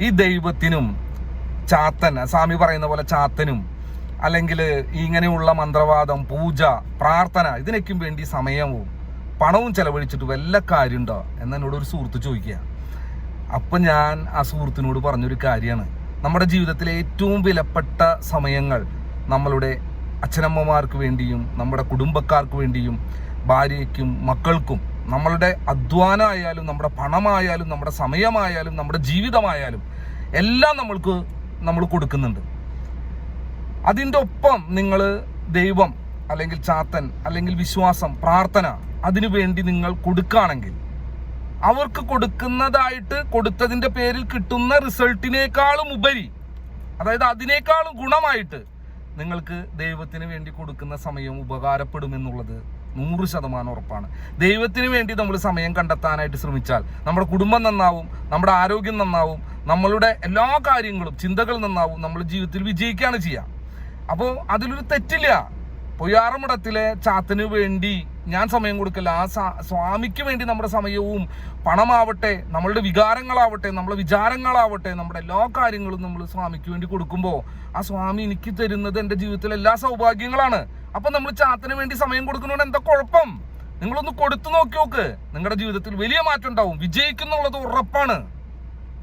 ഈ ദൈവത്തിനും ചാത്തൻ സ്വാമി പറയുന്ന പോലെ ചാത്തനും അല്ലെങ്കിൽ ഇങ്ങനെയുള്ള മന്ത്രവാദം പൂജ പ്രാർത്ഥന ഇതിനൊക്കെയും വേണ്ടി സമയവും പണവും ചെലവഴിച്ചിട്ട് വല്ല കാര്യമുണ്ടോ? എന്ന് എന്നോട് ഒരു സുഹൃത്ത് ചോദിക്കുക. അപ്പം ഞാൻ ആ സുഹൃത്തിനോട് പറഞ്ഞൊരു കാര്യമാണ്. നമ്മുടെ ജീവിതത്തിലെ ഏറ്റവും വിലപ്പെട്ട സമയങ്ങൾ നമ്മളുടെ അച്ഛനമ്മമാർക്ക് വേണ്ടിയും നമ്മുടെ കുടുംബക്കാർക്ക് വേണ്ടിയും ഭാര്യയ്ക്കും മക്കൾക്കും നമ്മളുടെ അധ്വാനമായാലും നമ്മുടെ പണമായാലും നമ്മുടെ സമയമായാലും നമ്മുടെ ജീവിതമായാലും എല്ലാം നമ്മൾക്ക് നമ്മൾ കൊടുക്കുന്നുണ്ട്. അതിന്റെ ഒപ്പം നിങ്ങൾ ദൈവം അല്ലെങ്കിൽ ചാത്തൻ അല്ലെങ്കിൽ വിശ്വാസം പ്രാർത്ഥന അതിനു വേണ്ടി നിങ്ങൾ കൊടുക്കുകയാണെങ്കിൽ അവർക്ക് കൊടുക്കുന്നതായിട്ട് കൊടുത്തതിന്റെ പേരിൽ കിട്ടുന്ന റിസൾട്ടിനേക്കാളും ഉപരി അതായത് അതിനേക്കാളും ഗുണമായിട്ട് നിങ്ങൾക്ക് ദൈവത്തിന് വേണ്ടി കൊടുക്കുന്ന സമയം ഉപകാരപ്പെടുമെന്നുള്ളത് നൂറ് ശതമാനം ഉറപ്പാണ്. ദൈവത്തിന് വേണ്ടി നമ്മൾ സമയം കണ്ടെത്താനായിട്ട് ശ്രമിച്ചാൽ നമ്മുടെ കുടുംബം നന്നാവും നമ്മുടെ ആരോഗ്യം നന്നാവും നമ്മളുടെ എല്ലാ കാര്യങ്ങളും ചിന്തകൾ നന്നാവും നമ്മൾ ജീവിതത്തിൽ വിജയിക്കുകയാണ് ചെയ്യുക അപ്പോൾ അതിലൊരു തെറ്റില്ല. പൊയ്യാറമുടത്തിലെ ചാത്തിന് വേണ്ടി ഞാൻ സമയം കൊടുക്കില്ല. ആ സ്വാമിക്ക് വേണ്ടി നമ്മുടെ സമയവും പണമാവട്ടെ നമ്മളുടെ വികാരങ്ങളാവട്ടെ നമ്മുടെ വിചാരങ്ങളാവട്ടെ നമ്മുടെ എല്ലാ കാര്യങ്ങളും നമ്മൾ സ്വാമിക്ക് വേണ്ടി കൊടുക്കുമ്പോൾ ആ സ്വാമി എനിക്ക് തരുന്നത് എന്റെ ജീവിതത്തിലെ എല്ലാ സൗഭാഗ്യങ്ങളാണ്. അപ്പൊ നമ്മൾ ചാത്തിന് വേണ്ടി സമയം കൊടുക്കുന്നതുകൊണ്ട് എന്താ കുഴപ്പം? നിങ്ങളൊന്ന് കൊടുത്തു നോക്കി നോക്ക്. നിങ്ങളുടെ ജീവിതത്തിൽ വലിയ മാറ്റം ഉണ്ടാവും. വിജയിക്കുന്നുള്ളത് ഉറപ്പാണ്.